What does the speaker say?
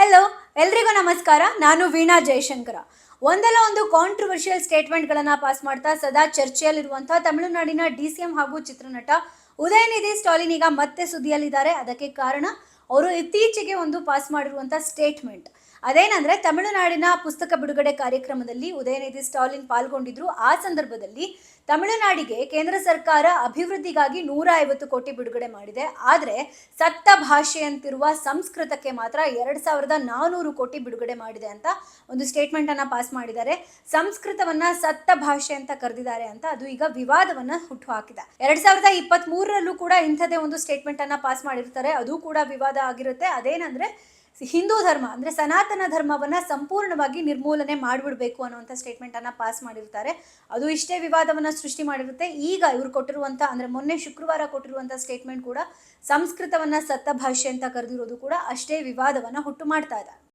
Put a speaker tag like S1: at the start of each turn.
S1: Hello ಎಲ್ರಿಗೂ ನಮಸ್ಕಾರ. ನಾನು ವೀಣಾ ಜಯಶಂಕರ ಒಂದಲ್ಲ ಒಂದು ಕಾಂಟ್ರವರ್ಷಿಯಲ್ ಸ್ಟೇಟ್ಮೆಂಟ್ಗಳನ್ನು ಪಾಸ್ ಮಾಡ್ತಾ ಸದಾ ಚರ್ಚೆಯಲ್ಲಿರುವಂತಹ ತಮಿಳುನಾಡಿನ ಡಿ ಸಿ ಎಂ ಹಾಗೂ ಚಿತ್ರನಟ ಉದಯನಿಧಿ ಸ್ಟಾಲಿನ್ ಈಗ ಮತ್ತೆ ಸುದ್ದಿಯಲ್ಲಿದ್ದಾರೆ. ಅದಕ್ಕೆ ಕಾರಣ ಅವರು ಇತ್ತೀಚೆಗೆ ಒಂದು ಪಾಸ್ ಮಾಡಿರುವಂಥ ಸ್ಟೇಟ್ಮೆಂಟ್ ಅದೇನಂದ್ರೆ, ತಮಿಳುನಾಡಿನ ಪುಸ್ತಕ ಬಿಡುಗಡೆ ಕಾರ್ಯಕ್ರಮದಲ್ಲಿ ಉದಯನಿಧಿ ಸ್ಟಾಲಿನ್ ಪಾಲ್ಗೊಂಡಿದ್ರು. ಆ ಸಂದರ್ಭದಲ್ಲಿ ತಮಿಳುನಾಡಿಗೆ ಕೇಂದ್ರ ಸರ್ಕಾರ ಅಭಿವೃದ್ಧಿಗಾಗಿ ನೂರ ಐವತ್ತು ಕೋಟಿ ಬಿಡುಗಡೆ ಮಾಡಿದೆ. ಆದರೆ, ಸತ್ತ ಭಾಷೆಯಂತಿರುವ ಸಂಸ್ಕೃತಕ್ಕೆ ಮಾತ್ರ ಎರಡು ಸಾವಿರದ ನಾನೂರು ಕೋಟಿ ಬಿಡುಗಡೆ ಮಾಡಿದೆ ಅಂತ ಒಂದು ಸ್ಟೇಟ್ಮೆಂಟ್ ಅನ್ನ ಪಾಸ್ ಮಾಡಿದ್ದಾರೆ. ಸಂಸ್ಕೃತವನ್ನ ಸತ್ತ ಭಾಷೆ ಅಂತ ಕರೆದಿದ್ದಾರೆ ಅಂತ ಅದು ಈಗ ವಿವಾದವನ್ನ ಹುಟ್ಟು ಹಾಕಿದೆ. ಎರಡ್ ಸಾವಿರದ ಇಪ್ಪತ್ತ್ ಮೂರರಲ್ಲೂ ಕೂಡ ಇಂಥದೇ ಒಂದು ಸ್ಟೇಟ್ಮೆಂಟ್ ಅನ್ನ ಪಾಸ್ ಮಾಡಿರ್ತಾರೆ. ಅದು ಕೂಡ ವಿವಾದ ಆಗಿರುತ್ತೆ. ಅದೇನಂದ್ರೆ ಹಿಂದೂ ಧರ್ಮ, ಅಂದ್ರೆ ಸನಾತನ ಧರ್ಮವನ್ನ ಸಂಪೂರ್ಣವಾಗಿ ನಿರ್ಮೂಲನೆ ಮಾಡಿಬಿಡಬೇಕು ಅನ್ನುವಂಥ ಸ್ಟೇಟ್ಮೆಂಟ್ ಅನ್ನ ಪಾಸ್ ಮಾಡಿರ್ತಾರೆ. ಅದು ಇಷ್ಟೇ ವಿವಾದವನ್ನ ಸೃಷ್ಟಿ ಮಾಡಿರುತ್ತೆ. ಈಗ ಇವರು ಕೊಟ್ಟಿರುವಂತ ಅಂದ್ರೆ ಮೊನ್ನೆ ಶುಕ್ರವಾರ ಕೊಟ್ಟಿರುವಂತ ಸ್ಟೇಟ್ಮೆಂಟ್ ಕೂಡ ಸಂಸ್ಕೃತವನ್ನ ಸತ್ತ ಭಾಷೆ ಅಂತ ಕರೆದಿರೋದು ಕೂಡ ಅಷ್ಟೇ ವಿವಾದವನ್ನ ಹುಟ್ಟು ಮಾಡ್ತಾ ಇದೆ.